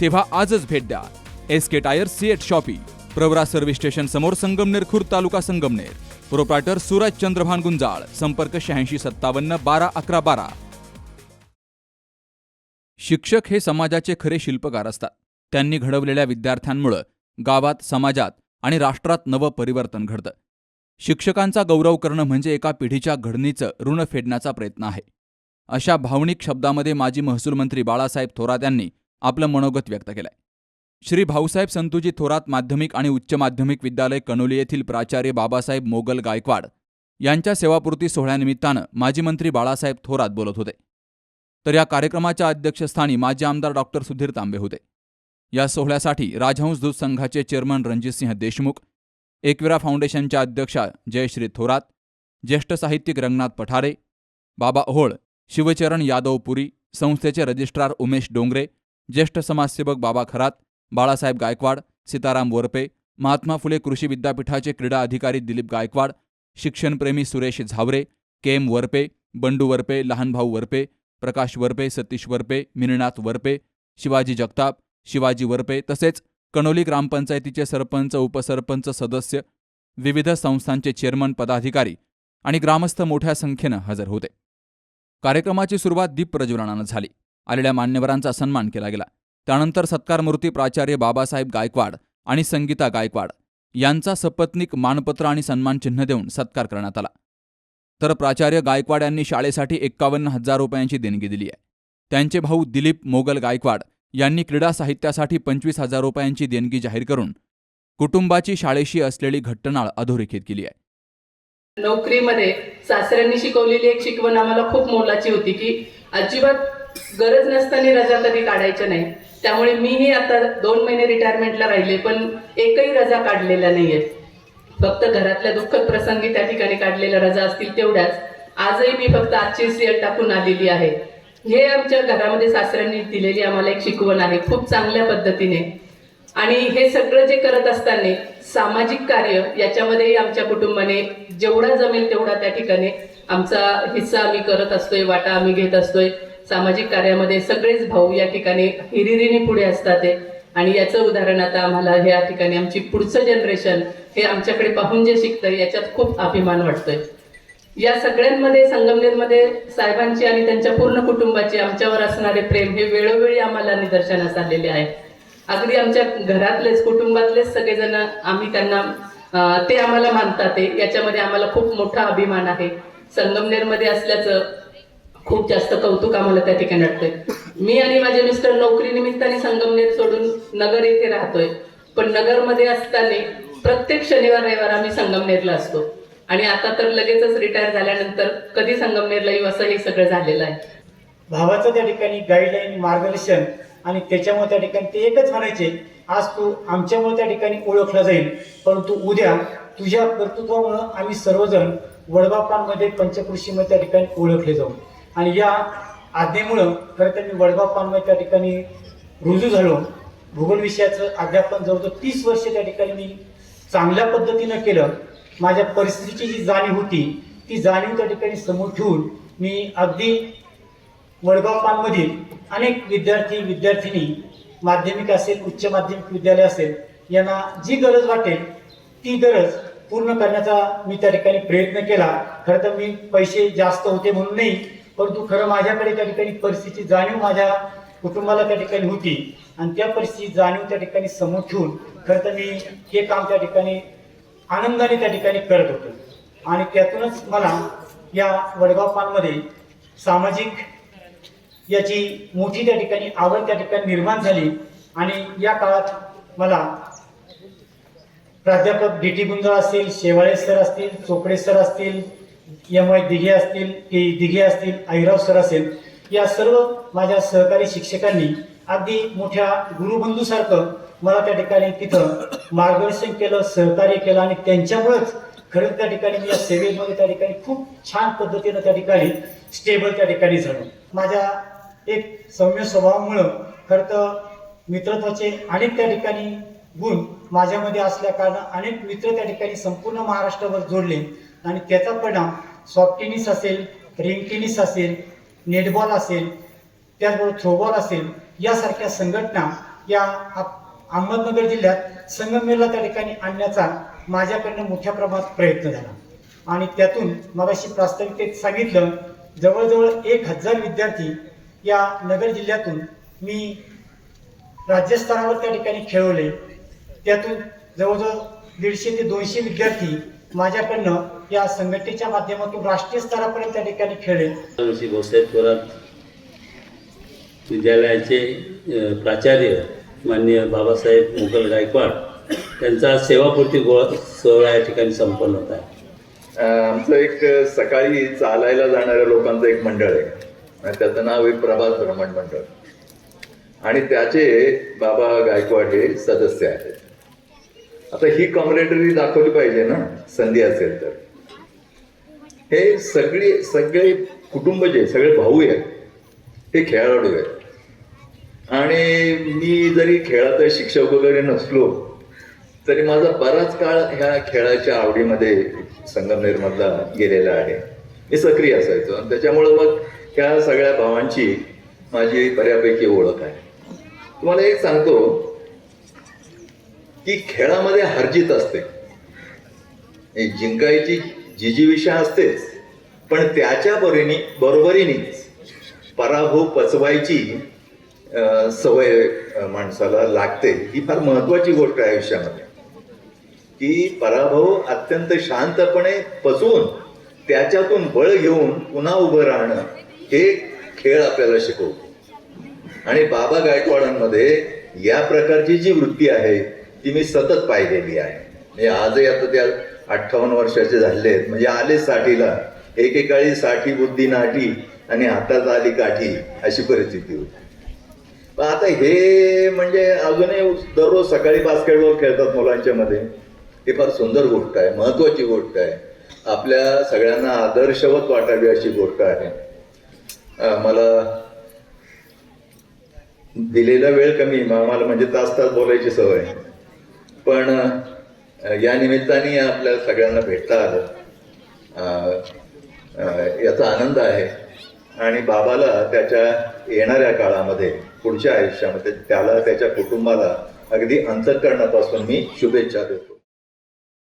तेव्हा आजच भेट द्या. S K tyre CEAT shoppe Pravara service station समोर संगमनेर खुर्द तालुका संगमनेर. प्रोप्रायटर सूरज चंद्रभान गुंजाळ संपर्क शहाऐंशी सत्तावन्न बारा अकरा बारा. शिक्षक हे समाजाचे खरे शिल्पकार असतात. त्यांनी घडवलेल्या विद्यार्थ्यांमुळं गावात समाजात आणि राष्ट्रात नवं परिवर्तन घडतं. शिक्षकांचा गौरव करणं म्हणजे एका पिढीच्या घडणीचं ऋण फेडण्याचा प्रयत्न आहे. अशा भावनिक शब्दामध्ये माजी महसूल मंत्री बाळासाहेब थोरात यांनी आपलं मनोगत व्यक्त केलंय. श्री भाऊसाहेब संतुजी थोरात माध्यमिक आणि उच्च माध्यमिक विद्यालय कणोली येथील प्राचार्य बाबासाहेब मोगल गायकवाड यांच्या सेवापूर्ती सोहळ्यानिमित्तानं माजी मंत्री बाळासाहेब थोरात बोलत होते. तर या कार्यक्रमाच्या अध्यक्षस्थानी माजी आमदार डॉक्टर सुधीर तांबे होते. या सोहळ्यासाठी राजहंस दूत संघाचे चेअरमन रणजितसिंह देशमुख एकविरा फाउंडेशनच्या अध्यक्षा जयश्री थोरात ज्येष्ठ साहित्यिक रंगनाथ पठारे बाबा ओहोळ शिवचरण यादव पुरी संस्थेचे रजिस्ट्रार उमेश डोंगरे ज्येष्ठ समाजसेवक बाबा खरात बाळासाहेब गायकवाड सीताराम वोरपे महात्मा फुले कृषी विद्यापीठाचे क्रीडा अधिकारी दिलीप गायकवाड शिक्षणप्रेमी सुरेश झावरे के एम वरपे बंडू वरपे लहानभाऊ वरपे प्रकाश वरपे सतीश वरपे मिनिनाथ वरपे शिवाजी जगताप शिवाजी वरपे तसेच कणोली ग्रामपंचायतीचे सरपंच उपसरपंच सदस्य विविध संस्थांचे चेअरमन पदाधिकारी आणि ग्रामस्थ मोठ्या संख्येनं हजर होते. कार्यक्रमाची सुरुवात दीप प्रज्वलनानं झाली. आलेल्या मान्यवरांचा सन्मान केला गेला. त्यानंतर सत्कारमूर्ती प्राचार्य बाबासाहेब गायकवाड आणि संगीता गायकवाड यांचा सपत्निक मानपत्र आणि सन्मान चिन्ह देऊन सत्कार करण्यात आला. तर प्राचार्य गायकवाड यांनी शाळेसाठी एक्कावन्न हजार रुपयांची देणगी दिली आहे. त्यांचे भाऊ दिलीप मोगल गायकवाड यांनी क्रीडा साहित्यासाठी पंचवीस हजार रुपयांची देणगी जाहीर करून कुटुंबाची शाळेशी असलेली घट्टनाळ अधोरेखित केली आहे. नोकरीमध्ये सासऱ्यांनी शिकवलेली एक शिकवण आम्हाला खूप मोलाची होती की अजिबात गरज नसताना रजा कधी काढायच्या नाही. त्यामुळे मीही आता दोन महिने रिटायरमेंटला राहिले पण एकही रजा काढलेल्या नाहीये. फक्त घरातल्या दुःखद प्रसंगी त्या ठिकाणी काढलेल्या रजा असतील तेवढ्याच. आजही मी फक्त आजची सिअल टाकून आलेली आहे. हे आमच्या घरामध्ये सासऱ्यांनी दिलेली आम्हाला एक शिकवण आहे खूप चांगल्या पद्धतीने. आणि हे सगळं जे करत असताना सामाजिक कार्य याच्यामध्येही आमच्या कुटुंबाने जेवढा जमेल तेवढा त्या ठिकाणी आमचा हिस्सा आम्ही करत असतोय वाटा आम्ही घेत असतोय. सामाजिक कार्यामध्ये सगळेच भाऊ या ठिकाणी हिरिरीने पुढे असतात आणि याचं उदाहरण आता आम्हाला या ठिकाणी आमची पुढचं जनरेशन हे आमच्याकडे पाहून जे शिकतंय याच्यात खूप अभिमान वाटतोय. या सगळ्यांमध्ये संगमनेरमध्ये साहेबांची आणि त्यांच्या पूर्ण कुटुंबाची आमच्यावर असणारे प्रेम हे वेळोवेळी आम्हाला निदर्शनास आलेले आहे. अगदी आमच्या घरातलेच कुटुंबातलेच सगळेजण आम्ही त्यांना ते आम्हाला मानतात याच्यामध्ये आम्हाला खूप मोठा अभिमान आहे. संगमनेरमध्ये असल्याचं खूप जास्त कौतुक आम्हाला त्या ठिकाणी वाटतंय. मी आणि माझे मिस्टर नोकरी निमित्ताने संगमनेर सोडून नगर येथे राहतोय. पण नगरमध्ये असताना प्रत्येक शनिवार रविवार आम्ही संगमनेरला असतो. आणि आता तर लगेचच रिटायर झाल्यानंतर कधी संगमनेरला येऊ असं हे सगळं झालेलं आहे. भावाचं त्या ठिकाणी गाईडलाईन मार्गदर्शन आणि त्याच्यामुळे त्या ठिकाणी ते एकच म्हणायचे आज तू आमच्यामुळे त्या ठिकाणी ओळखला जाईल परंतु उद्या तुझ्या कर्तृत्वामुळं आम्ही सर्वजण वडबापांमध्ये पंचकृषीमध्ये त्या ठिकाणी ओळखले जाऊ. आणि या आज्ञेमुळं खरं तर मी वडबापांमध्ये त्या ठिकाणी रुजू झालो. भूगोल विषयाचं अध्यापन जवळजवळ तीस वर्ष त्या ठिकाणी मी चांगल्या पद्धतीनं केलं. माझ्या परिस्थितीची जी जाणीव होती ती जाणीव त्या ठिकाणी समोर ठेवून मी अगदी वडगाव पानमधील अनेक विद्यार्थी विद्यार्थिनी माध्यमिक असेल उच्च माध्यमिक विद्यालय असेल यांना जी गरज वाटेल ती गरज पूर्ण करण्याचा मी त्या ठिकाणी प्रयत्न केला. खरं तर मी पैसे जास्त होते म्हणून नाही परंतु खरं माझ्याकडे त्या ठिकाणी परिस्थितीची जाणीव माझ्या कुटुंबाला त्या ठिकाणी होती. आणि त्या परिस्थितीची जाणीव त्या ठिकाणी समोर ठेवून खरं तर मी हे काम त्या ठिकाणी आनंदाने त्या ठिकाणी करत होतो. आणि त्यातूनच मला या वडगाव पानमध्ये सामाजिक याची मोठी त्या ठिकाणी आवड त्या ठिकाणी निर्माण झाली. आणि या काळात मला प्राध्यापक डी टी गुंजाळ असतील शेवाळे सर असतील चोपडे सर असतील एम वाय दिघे असतील के दिघे असतील आईराव सर असेल या सर्व माझ्या सहकारी शिक्षकांनी अगदी मोठ्या गुरुबंधूसारखं मला त्या ठिकाणी तिथं मार्गदर्शन केलं सहकार्य केलं आणि त्यांच्यामुळेच खरंच त्या ठिकाणी मी या सेवेमध्ये त्या ठिकाणी खूप छान पद्धतीनं त्या ठिकाणी स्टेबल त्या ठिकाणी झालो. माझ्या एक सौम्य स्वभावामुळं खरं तर मित्रत्वाचे अनेक त्या ठिकाणी गुण माझ्यामध्ये असल्याकारणं अनेक मित्र त्या ठिकाणी संपूर्ण महाराष्ट्रावर जोडले. आणि त्याचा परिणाम सॉफ्ट टेनिस असेल रिंग टेनिस असेल नेटबॉल असेल त्याचबरोबर थ्रोबॉल असेल यासारख्या संघटना या आप- अहमदनगर जिल्ह्यात संगमेरला त्या ठिकाणी आणण्याचा माझ्याकडनं मोठ्या प्रमाणात प्रयत्न झाला. आणि त्यातून मगाशी प्रास्ताविकेत सांगितलं जवळजवळ एक हजार विद्यार्थी या नगर जिल्ह्यातून मी राज्यस्तरावर त्या ठिकाणी खेळवले. त्यातून जवळजवळ दीडशे ते दोनशे विद्यार्थी माझ्याकडनं या संघटनेच्या माध्यमातून राष्ट्रीय स्तरापर्यंत त्या ठिकाणी खेळले. थोरात विद्यालयाचे प्राचार्य माननीय बाबासाहेब मुघल गायकवाड त्यांचा सेवापूर्ती गोळा सोहळा या ठिकाणी संपन्न होत आहे. आमचं एक सकाळी चालायला जाणाऱ्या लोकांचं एक मंडळ आहे. आणि त्याचं नाव आहे प्रभात भ्रमण मंडळ. आणि त्याचे बाबा गायकवाड हे सदस्य आहेत. आता ही कॉम्रेडरी दाखवली पाहिजे ना संधी असेल तर. हे सगळे सगळे कुटुंब जे सगळे भाऊ आहेत हे खेळाडू आहेत. आणि मी जरी खेळाचा शिक्षक वगैरे नसलो तरी माझा बराच काळ ह्या खेळाच्या आवडीमध्ये संगमनेरमधला गेलेला आहे. मी सक्रिय असायचो. आणि त्याच्यामुळं मग ह्या सगळ्या भावांची माझी बऱ्यापैकी ओळख आहे. तुम्हाला एक सांगतो की खेळामध्ये हरजीत असते. जिंकायची जी जी विषय असतेच पण त्याच्या बरोबरीने बरोबरीनेच पराभव पचवायची सवय माणसाला लागते. ही फार महत्वाची गोष्ट आहे आयुष्यामध्ये. की पराभव अत्यंत शांतपणे पचवून त्याच्यातून बळ घेऊन पुन्हा उभं राहणं हे खेळ आपल्याला शिकवतो. आणि बाबा गायकवाडांमध्ये या प्रकारची जी वृत्ती आहे ती मी सतत पाहिलेली आहे. म्हणजे आजही आता त्या अठ्ठावन्न वर्षाचे झाले आहेत. म्हणजे आले साठीला. एकेकाळी साठी बुद्धी नाठी आणि हातात आली काठी अशी परिस्थिती होती. पण आता हे म्हणजे अजूनही दररोज सकाळी बास्केटबॉल खेळतात मुलांच्या मध्ये. ही फार सुंदर गोष्ट आहे. महत्वाची गोष्ट आहे. आपल्या सगळ्यांना आदर्शवत वाटावी अशी गोष्ट आहे. मला दिलेला वेळ कमी मला म्हणजे तास तास बोलायची सवय पण या निमित्ताने आपल्या सगळ्यांना भेटता आलं. याचा आनंद आहे. आणि बाबाला त्याच्या येणाऱ्या काळामध्ये पुढच्या आयुष्यामध्ये त्याला त्याच्या कुटुंबाला अगदी अंतकरणापासून मी शुभेच्छा देतो.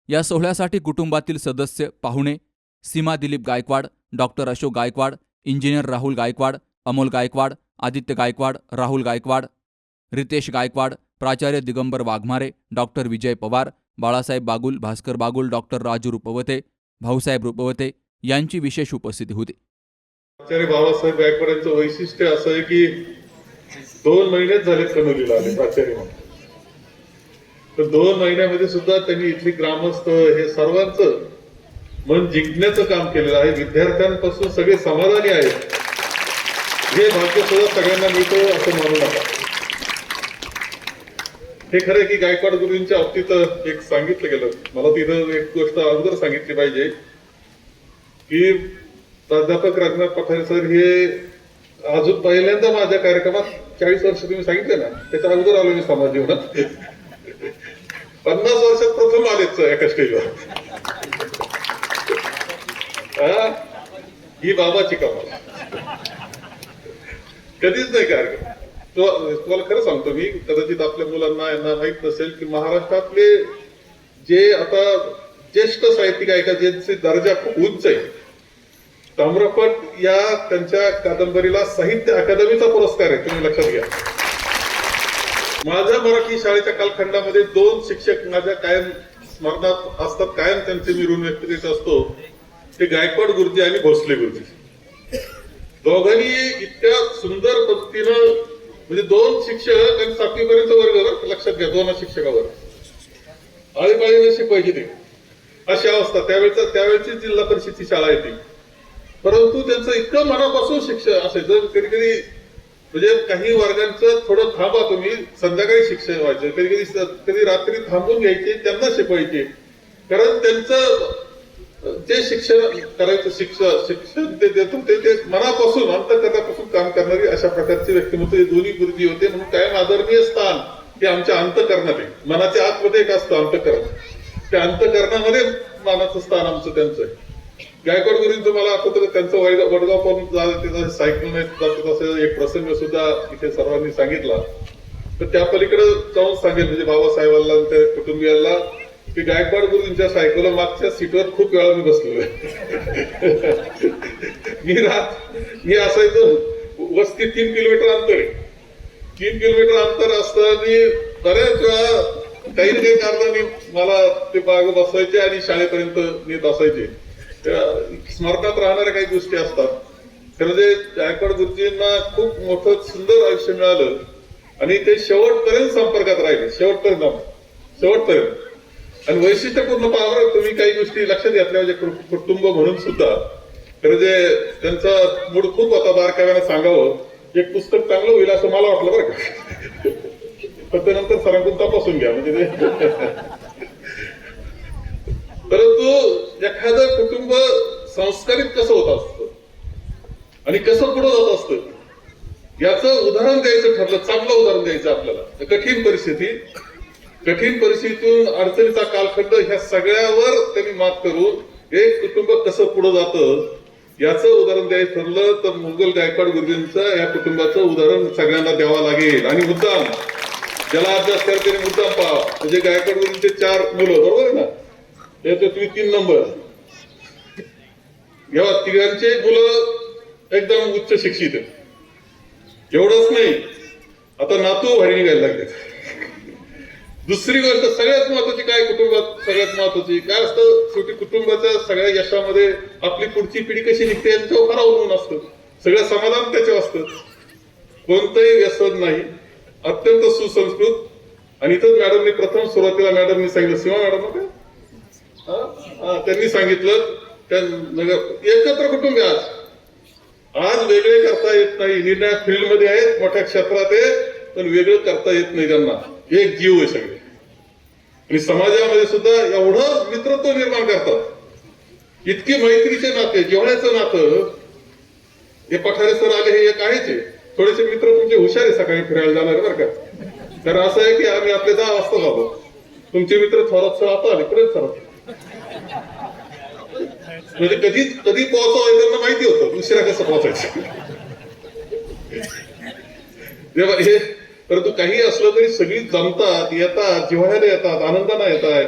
या सोहळ्यासाठी कुटुंबातील सदस्य पाहुणे सीमा दिलीप गायकवाड डॉक्टर अशोक गायकवाड इंजिनियर राहुल गायकवाड अमोल गायकवाड आदित्य गायकवाड राहुल गायकवाड रितेश गायकवाड प्राचार्य दिगंबर वाघमारे डॉक्टर विजय पवार बाळासाहेब बागुल भास्कर बागुल डॉक्टर राजू रुपवते भाऊसाहेब रुपवते यांची विशेष उपस्थिती होती. आचार्य बाबासाहेब गायकवाड यांचं वैशिष्ट्य असं आहे की दोन महिनेच झाले कणोलीला आले प्राचार्य म्हणून. तर दोन महिन्यामध्ये सुद्धा त्यांनी इथली ग्रामस्थ हे सर्वांचं मन जिंकण्याचं काम केलेलं आहे. विद्यार्थ्यांपासून सगळे समाधानी आहेत. हे भाग्य सुद्धा सगळ्यांना मिळतो असं मानू नका. हे खरं की गायकवाड गुरूंच्या बाबतीत एक सांगितलं गेलं. मला तिथं एक गोष्ट अगोदर सांगितली पाहिजे की प्राध्यापक राजनाथ पठारे सर हे अजून पहिल्यांदा माझ्या कार्यक्रमात चाळीस वर्ष तुम्ही सांगितले ना त्याच्या अगोदर आलो मी समाज जीवनात पन्नास वर्षात प्रथम आलेच एका स्टेजवर ही बाबाची कमाल. कधीच नाही कार्यक्रम. तो- तुम्हाला खरं सांगतो मी कदाचित आपल्या मुलांना यांना माहीत नसेल की महाराष्ट्रातले जे आता ज्येष्ठ साहित्यिक आहे का ज्यांचे दर्जा खूप उंच आहे ताम्रपट या त्यांच्या कादंबरीला साहित्य अकादमीचा पुरस्कार आहे तुम्ही लक्षात घ्या. माझ्या मराठी शाळेच्या कालखंडामध्ये दोन शिक्षक माझ्या कायम स्मरणात असतात कायम त्यांचे मी ऋण व्यक्त करीत असतो. ते गायकवाड गुरुजी आणि भोसले गुरुजी. दोघांनी इतक्या सुंदर पद्धतीनं म्हणजे दोन शिक्षक आणि सातवीपर्यंत वर्ग लक्षात घ्या दोन शिक्षकावर. आळीपाळीने शिकवायची ते. अशी अवस्था. त्यावेळेचा त्यावेळेची जिल्हा परिषदची शाळा येते परंतु त्यांचं इतकं मनापासून शिक्षण असायचं कधी कधी म्हणजे काही वर्गांचं थोडं थांबा तुम्ही संध्याकाळी शिक्षण व्हायचं. कधी कधी कधी रात्री थांबून घ्यायचे त्यांना शिकवायचे. कारण त्यांचं जे शिक्षण करायचं शिक्षण शिक्षण ते देतो ते ते मनापासून अंतकरणापासून काम करणारी अशा प्रकारचे व्यक्तिमत्व हे दोन्ही गुरुजी होते. म्हणून कायम आदरणीय स्थान हे आमच्या अंतकरणात आहे. मनाच्या आतमध्ये एक असतं अंतकरण. त्या अंतकरणामध्ये मानाचं स्थान आमचं त्यांचं आहे. गायकवाड गुरुजी मला आठवतं त्यांचं वडगाव वडगाव पण तिथं सायकल नाही असं एक प्रसंग सुद्धा इथे सर्वांनी सांगितला. तर त्या पलीकडे जाऊन सांगेल म्हणजे बाबासाहेबांना त्या कुटुंबियांना की गायकवाड गुरुजींच्या सायकल मागच्या सीटवर खूप वेळा मी बसलेलो आहे. मी राहत मी असायचो वस्ती तीन किलोमीटर अंतर. आहे तीन किलोमीटर अंतर असताना बऱ्याच वेळा काही ना काही कारणाने मला ते बाग बसायचे आणि शाळेपर्यंत नेत असायचे त्या स्मरणात राहणाऱ्या काही गोष्टी असतात. खरं जे गायकवाड गुरुजींना खूप मोठं सुंदर आयुष्य मिळालं आणि ते शेवटपर्यंत संपर्कात राहिले. शेवटपर्यंत. शेवटपर्यंत. आणि वैशिष्ट्यपूर्ण पावर तुम्ही काही गोष्टी लक्षात घेतल्या म्हणजे कुटुंब म्हणून सुद्धा. खरं जे त्यांचा मूड खूप होता बारकाव्यानं सांगावं एक पुस्तक चांगलं होईल असं मला वाटलं बरं का. पण त्यानंतर सरांकडून तपासून घ्या म्हणजे ते परंतु एखादं कुटुंब संस्कारित कसं होत असतं? आणि कसं पुढे जात असतं? याचं उदाहरण द्यायचं ठरलं चांगलं उदाहरण द्यायचं आपल्याला. कठीण परिस्थिती कठीण परिस्थितीतून अडचणीचा कालखंड ह्या सगळ्यावर त्यांनी मात करून एक कुटुंब कसं पुढे जातं याचं उदाहरण द्यायचं ठरलं तर मुघल गायकवाड गुरुजींचं या कुटुंबाचं उदाहरण सगळ्यांना द्यावं लागेल. आणि मुद्दाम ज्याला अभ्यास करते मुद्दाम पहा. म्हणजे गायकवाड गुरुजींचे चार मुलं बरोबर आहे ना? याचे तुम्ही तीन नंबर. या तिघांचे मुलं एकदम उच्च शिक्षित आहेत. एवढंच नाही. आता नातू भारी निघायला लागले दुसरी गोष्ट सगळ्यात महत्वाची काय कुटुंबात सगळ्यात महत्वाची? काय असतं? शेवटी कुटुंबाच्या सगळ्या यशामध्ये आपली पुढची पिढी कशी निघते यांच्यावर फार अवलंबून असतं. सगळं समाधान त्याच्यावर असतं. कोणतंही व्यसन नाही. अत्यंत सुसंस्कृत. आणि इथं मॅडमनी प्रथम सुरुवातीला मॅडमनी सांगितलं सीमा मॅडम होते हा? त्यांनी सांगितलं त्या नगर एकत्र कुटुंब आज. आज वेगळे करता येत नाही. निर्णय फील्डमध्ये आहेत मोठ्या क्षेत्रात आहे पण वेगळं करता येत नाही त्यांना. एक जीव आहे सगळे. आणि समाजामध्ये सुद्धा एवढं मित्रत्व निर्माण करतात. इतकी मैत्रीचे नाते जेवण्याचं नातं हे पठारे सर आले हे एक आहेच आहे. थोडेसे मित्र तुमचे हुशार आहे सकाळी फिरायला जाणार बरं का. तर असं आहे की आम्ही आपले दहा वाजता जातो. तुमचे मित्र थोरात सर आता आले परत सर म्हणजे कधी कधी पोहोचावं त्यांना माहिती होतं. उशिरा कसं पोहोचायचं? हे परंतु काही असलं तरी सगळी जमतात येतात जिव्हाळ्याला येतात आनंदाने येतात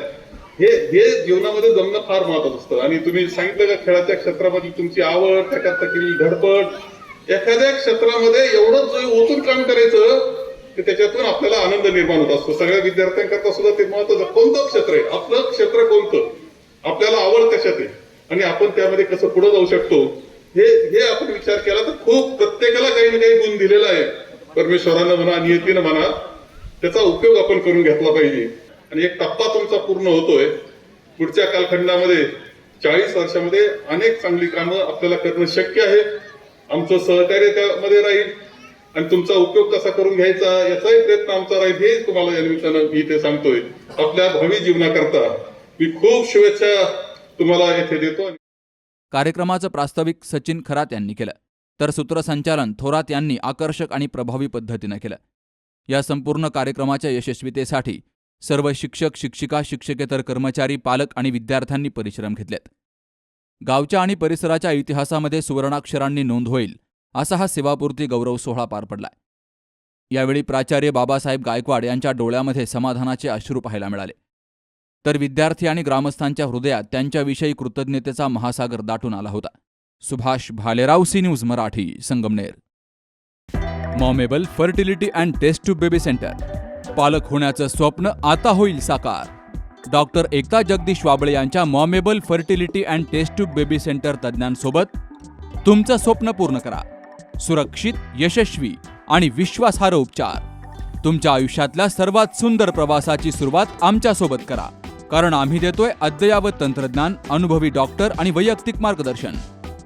हे हे जीवनामध्ये जमणं फार महत्वाचं असतं. आणि तुम्ही सांगितलं का खेळाच्या क्षेत्रामध्ये तुमची आवड त्याच्यात केलेली धडपड. एखाद्या क्षेत्रामध्ये एवढं ओतून काम करायचं की त्याच्यातून आपल्याला आनंद निर्माण होत असतो. सगळ्या विद्यार्थ्यांकरता सुद्धा ते महत्वाचं. कोणतं क्षेत्र आहे? आपलं क्षेत्र कोणतं? आपल्याला आवड कशात आहे? आणि आपण त्यामध्ये कसं पुढे जाऊ शकतो? हे हे आपण विचार केला तर खूप प्रत्येकाला काही ना काही गुण दिलेला आहे. परमेश्वरानं म्हणा नियतीनं म्हणा त्याचा उपयोग आपण करून घेतला पाहिजे. आणि एक टप्पा तुमचा पूर्ण होतोय. पुढच्या कालखंडामध्ये चाळीस वर्षामध्ये अनेक चांगली कामं आपल्याला करणं शक्य आहे. आमचं सहकार्य त्यामध्ये राहील. आणि तुमचा उपयोग कसा करून घ्यायचा याचाही प्रयत्न आमचा राहील हे तुम्हाला या निमित्तानं मी इथे सांगतोय. आपल्या भावी जीवनाकरता मी खूप शुभेच्छा तुम्हाला येथे देतो. कार्यक्रमाचं प्रास्ताविक सचिन खरात यांनी केलं. तर सूत्रसंचालन थोरात यांनी आकर्षक आणि प्रभावी पद्धतीनं केलं. या संपूर्ण कार्यक्रमाच्या यशस्वीतेसाठी सर्व शिक्षक शिक्षिका शिक्षकेतर कर्मचारी पालक आणि विद्यार्थ्यांनी परिश्रम घेतलेत. गावच्या आणि परिसराच्या इतिहासामध्ये सुवर्णाक्षरांनी नोंद होईल असा हा सेवापूर्ती गौरव सोहळा पार पडलाय. यावेळी प्राचार्य बाबासाहेब गायकवाड यांच्या डोळ्यामध्ये समाधानाचे अश्रू पाहायला मिळाले. तर विद्यार्थी आणि ग्रामस्थांच्या हृदयात त्यांच्याविषयी कृतज्ञतेचा महासागर दाटून आला होता. Subhash Bhalerao C news Marathi Sangamner. Momable fertility and test tube baby centre. पालक होण्याचं स्वप्न आता होईल साकार. डॉक्टर एकता जगदीश वाबळे यांच्या Momable fertility and test tube baby centre तज्ज्ञांसोबत तुमचं स्वप्न पूर्ण करा. सुरक्षित यशस्वी आणि विश्वासार्ह उपचार. तुमच्या आयुष्यातल्या सर्वात सुंदर प्रवासाची सुरुवात आमच्यासोबत करा. कारण आम्ही देतोय अद्ययावत तंत्रज्ञान अनुभवी डॉक्टर आणि वैयक्तिक मार्गदर्शन.